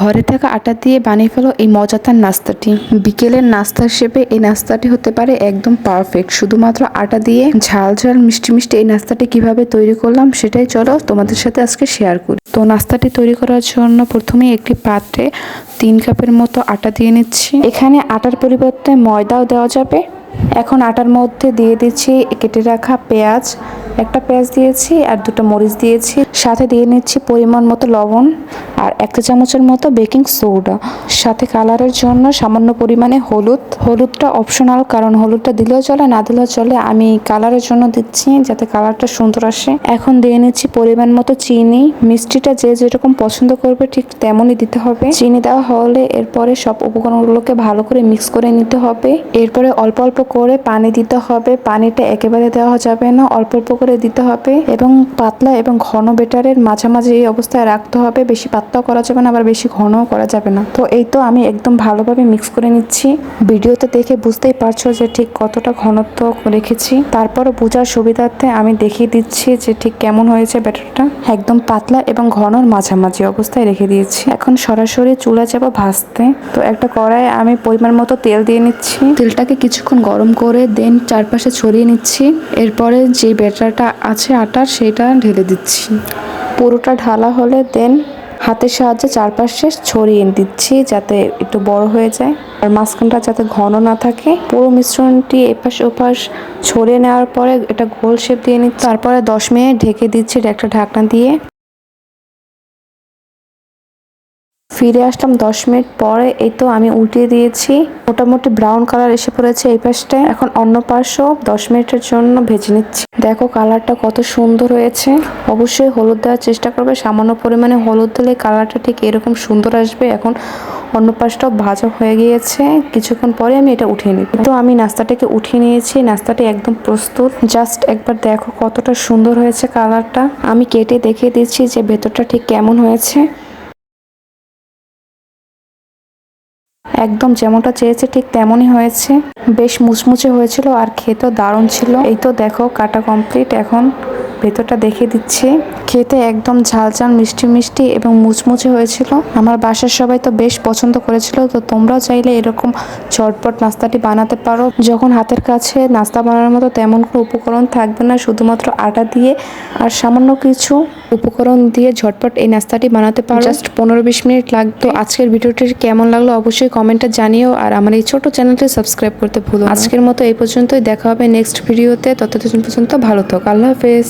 ঘরে থাকা আটা দিয়ে বানিয়ে ফেলো এই মজাদার নাস্তাটি। বিকেলের নাস্তা হিসেবে এই নাস্তাটি হতে পারে একদম পারফেক্ট শুধুমাত্র আটা দিয়ে ঝাল ঝাল মিষ্টি মিষ্টি এই নাস্তাটি কীভাবে তৈরি করলাম সেটাই চলো তোমাদের সাথে আজকে শেয়ার করি। তো নাস্তাটি তৈরি করার জন্য প্রথমে একটি পাত্রে তিন কাপের মতো আটা দিয়ে নিচ্ছি। এখানে আটার পরিবর্তে ময়দাও দেওয়া যাবে। এখন আটার মধ্যে দিয়ে দিচ্ছি কেটে রাখা পেঁয়াজ একটা পেঁয়াজ দিয়েছি আর দুটো মরিচ দিয়েছি। সাথে দিয়ে নিচ্ছি পরিমাণ মতো লবণ আর একটা চামচের মতো বেকিং সোডা। সাথে কালারের জন্য সামান্য পরিমাণে হলুদ। হলুদটা অপশনাল কারণ হলুদটা দিলেও চলে, না দিলেও চলে। আমি কালারের জন্য দিচ্ছি যাতে কালারটা সুন্দর আসে। এখন দিয়ে নিচ্ছি পরিমাণ মতো চিনি। মিষ্টিটা যে যেরকম পছন্দ করবে ঠিক তেমনই দিতে হবে। চিনি দেওয়া হলে এরপরে সব উপকরণগুলোকে ভালো করে মিক্স করে নিতে হবে। এরপরে অল্প অল্প করে পানি দিতে হবে। পানিটা একেবারে দেওয়া যাবে না। অল্প অল্প করে দিতে হবে এবং পাতলা এবং ঘন বেটারের মাঝামাঝি এই অবস্থায় রাখতে হবে। বেশি পাতলাও করা যাবে না, আবার বেশি ঘনও করা যাবে না। তো এই তো আমি একদম ভালোভাবে মিক্স করে নিচ্ছি। ভিডিওতে দেখে বুঝতেই পারছ যে ঠিক কতটা ঘনত্ব রেখেছি। তারপর বোঝার সুবিধার্থে আমি দেখিয়ে দিচ্ছি যে ঠিক কেমন হয়েছে ব্যাটারটা। একদম পাতলা এবং ঘনর মাঝামাঝি অবস্থায় রেখে দিয়েছি। এখন সরাসরি চুলা যাব ভাজতে। তো একটা কড়াইয়ে আমি পরিমাণ মতো তেল দিয়ে নিচ্ছি। তেলটাকে কিছুক্ষণ গরম করে দেন চারপাশে ছড়িয়ে নিচ্ছি। এরপরে যে ব্যাটারটা আছে আটা, সেটা ঢেলে দিচ্ছি। পুরোটা ঢালা হলে দেন হাতের সাহায্যে চারপাশে ছড়িয়ে দিচ্ছি যাতে একটু বড় হয়ে যায়। আর মাঝখানটা যাতে ঘন না থাকে। পুরো মিশ্রণটি এপাশ ওপাশ ছড়িয়ে নেওয়ার পরে এটা গোল শেপ দিয়ে নিচ্ছি। তারপরে দশ মিনিট ঢেকে দিচ্ছি একটা ঢাকনা দিয়ে। ফিরে আসলাম দশ মিনিট পরে। এই তো আমি উল্টিয়ে দিয়েছি। মোটামুটি ব্রাউন কালার এসে পড়েছে এই পাশটায়। এখন অন্য পাশও দশ মিনিটের জন্য ভেজে নিচ্ছি। দেখো কালারটা কত সুন্দর হয়েছে। অবশ্যই হলুদ দেওয়ার চেষ্টা করবে। সামান্য পরিমাণে হলুদ দিলে কালারটা ঠিক এরকম সুন্দর আসবে। এখন অন্য পাশটাও ভাজা হয়ে গিয়েছে। কিছুক্ষণ পরে আমি এটা উঠিয়ে নিই তো আমি নাস্তাটাকে উঠিয়ে নিয়েছি। নাস্তাটি একদম প্রস্তুত। জাস্ট একবার দেখো কতটা সুন্দর হয়েছে কালারটা আমি কেটে দেখিয়ে দিচ্ছি যে ভেতরটা ঠিক কেমন হয়েছে। একদম যেমনটা চেয়েছে ঠিক তেমনই হয়েছে। বেশ মুচমুচে হয়েছিল আর খেতেও দারুণ ছিল। এই তো দেখো কাটা কমপ্লিট এখন ভেতরটা দেখে দিচ্ছি। খেতে একদম ঝাল ঝাল, মিষ্টি মিষ্টি এবং মুচমুচে হয়েছিল। আমার বাসার সবাই তো বেশ পছন্দ করেছিল, তো তোমরাও চাইলে এরকম ঝটপট নাস্তাটি বানাতে পারো। যখন হাতের কাছে নাস্তা বানানোর মতো তেমন কোনো উপকরণ থাকবে না, শুধুমাত্র আটা দিয়ে। আর সামান্য কিছু উপকরণ দিয়ে ঝটপট এই নাস্তাটি বানাতে পারো। জাস্ট পনেরো বিশ মিনিট লাগতো। আজকের ভিডিওটি কেমন লাগল অবশ্যই কমেন্টে জানিও আর আমার এই ছোট চ্যানেলটি সাবস্ক্রাইব করতে ভুলো আজকের মতো এই পর্যন্তই। দেখা হবে নেক্সট ভিডিওতে। ততদিন পর্যন্ত ভালো থাক। আল্লাহ হাফেজ।